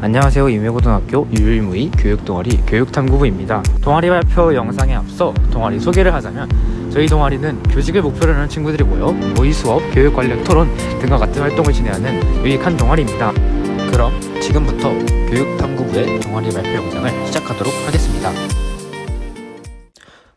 안녕하세요. 임해고등학교 유일무이 교육동아리 교육탐구부입니다. 동아리 발표 영상에 앞서 동아리 소개를 하자면 저희 동아리는 교직을 목표로 하는 친구들이 모여 모의 수업, 교육 관련 토론 등과 같은 활동을 진행하는 유익한 동아리입니다. 그럼 지금부터 교육탐구부의 동아리 발표 영상을 시작하도록 하겠습니다.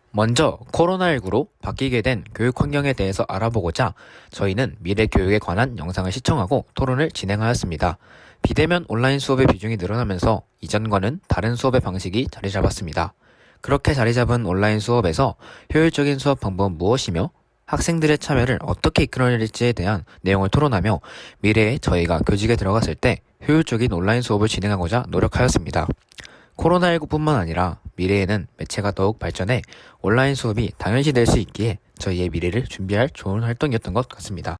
먼저 코로나19로 바뀌게 된 교육 환경에 대해서 알아보고자 저희는 미래 교육에 관한 영상을 시청하고 토론을 진행하였습니다. 비대면 온라인 수업의 비중이 늘어나면서 이전과는 다른 수업의 방식이 자리 잡았습니다. 그렇게 자리 잡은 온라인 수업에서 효율적인 수업 방법은 무엇이며 학생들의 참여를 어떻게 이끌어낼지에 대한 내용을 토론하며 미래에 저희가 교직에 들어갔을 때 효율적인 온라인 수업을 진행하고자 노력하였습니다. 코로나19뿐만 아니라 미래에는 매체가 더욱 발전해 온라인 수업이 당연시 될 수 있기에 저희의 미래를 준비할 좋은 활동이었던 것 같습니다.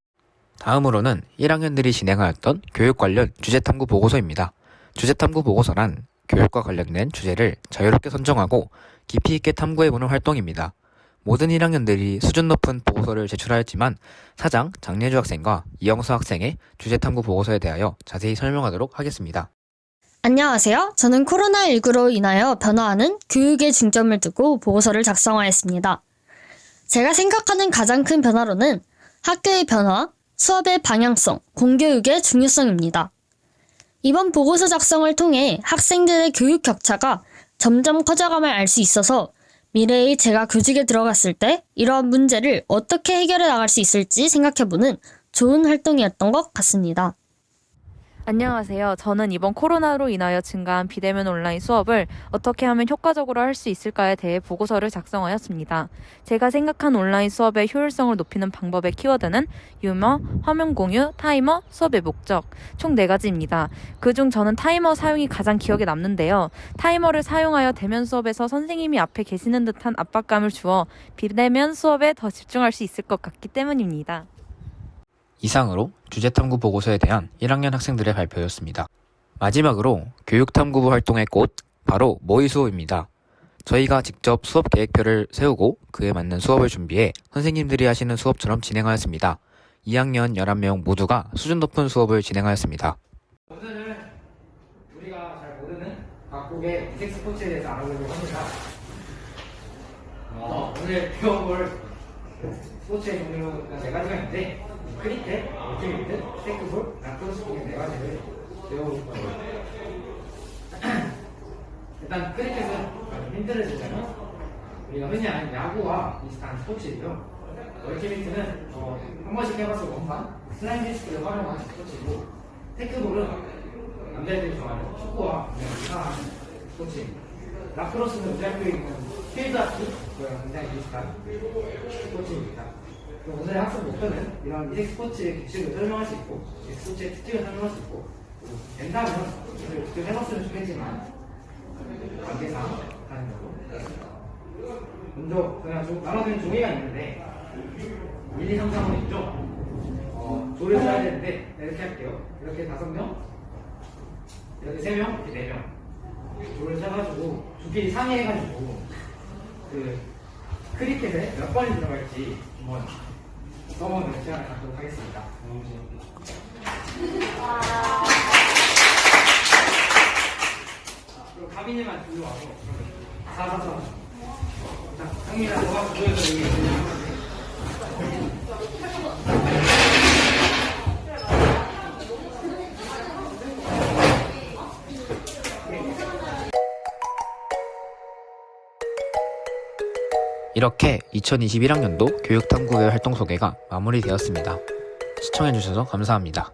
다음으로는 1학년들이 진행하였던 교육 관련 주제 탐구 보고서입니다. 주제 탐구 보고서란 교육과 관련된 주제를 자유롭게 선정하고 깊이 있게 탐구해보는 활동입니다. 모든 1학년들이 수준 높은 보고서를 제출하였지만 사장 장예주 학생과 이영수 학생의 주제 탐구 보고서에 대하여 자세히 설명하도록 하겠습니다. 안녕하세요. 저는 코로나19로 인하여 변화하는 교육에 중점을 두고 보고서를 작성하였습니다. 제가 생각하는 가장 큰 변화로는 학교의 변화, 수업의 방향성, 공교육의 중요성입니다. 이번 보고서 작성을 통해 학생들의 교육 격차가 점점 커져감을 알 수 있어서 미래에 제가 교직에 들어갔을 때 이러한 문제를 어떻게 해결해 나갈 수 있을지 생각해보는 좋은 활동이었던 것 같습니다. 안녕하세요. 저는 이번 코로나로 인하여 증가한 비대면 온라인 수업을 어떻게 하면 효과적으로 할 수 있을까에 대해 보고서를 작성하였습니다. 제가 생각한 온라인 수업의 효율성을 높이는 방법의 키워드는 유머, 화면 공유, 타이머, 수업의 목적 총네 가지입니다. 그중 저는 타이머 사용이 가장 기억에 남는데요. 타이머를 사용하여 대면 수업에서 선생님이 앞에 계시는 듯한 압박감을 주어 비대면 수업에 더 집중할 수 있을 것 같기 때문입니다. 이상으로 주제탐구 보고서에 대한 1학년 학생들의 발표였습니다. 마지막으로 교육탐구부 활동의 꽃, 바로 모의 수업입니다. 저희가 직접 수업 계획표를 세우고 그에 맞는 수업을 준비해 선생님들이 하시는 수업처럼 진행하였습니다. 2학년 11명 모두가 수준 높은 수업을 진행하였습니다. 오늘은 우리가 잘 모르는 각국의 이색 스포츠에 대해서 알아보려고 합니다. 어, 오늘 배워볼 스포츠의 종류가 네 가지가 있는데 크리켓, 배드민턴, 테크볼, 라크로스 등의 네 가지를 배워볼 거예요. 일단 크리켓은 아주 힘들어지잖아요. 우리가 흔히 아는 야구와 비슷한 스포츠이고요. 멀티미트는 어, 한 번씩 해봐서 원판 슬라임 디스크를 활용한 스포츠이고 테크볼은 남자애들이 좋아하는 축구와 유사한 스포츠입니다. 라크로스는 우리 학교에 있는 필드 하키 그거랑 굉장히 비슷한 스포츠입니다. 오늘의 학습 목표는 이런 이색 스포츠의 규칙을 설명할 수 있고 이 스포츠의 특징을 설명할 수 있고 된다면 오늘 직접 해봤으면 좋겠지만 관계상 하겠습니다. 먼저 그냥 좀 나눠진 종이가 있는데 1, 2, 3, 4번 있죠? 어, 조를 써야 되는데 이렇게 할게요. 이렇게 다섯 명, 이렇게 세 명, 이렇게 네 명. 조를 짜가지고 두끼리 상의해가지고 그 크리켓에 몇 번이 들어갈지 한번 써보는 시간을 갖도록 하겠습니다. 그럼 가빈이만 들고 와서 사사사. 자, 상민아, 너가 보여서 여기 이렇게 2021학년도 교육탐구회 활동 소개가 마무리되었습니다. 시청해주셔서 감사합니다.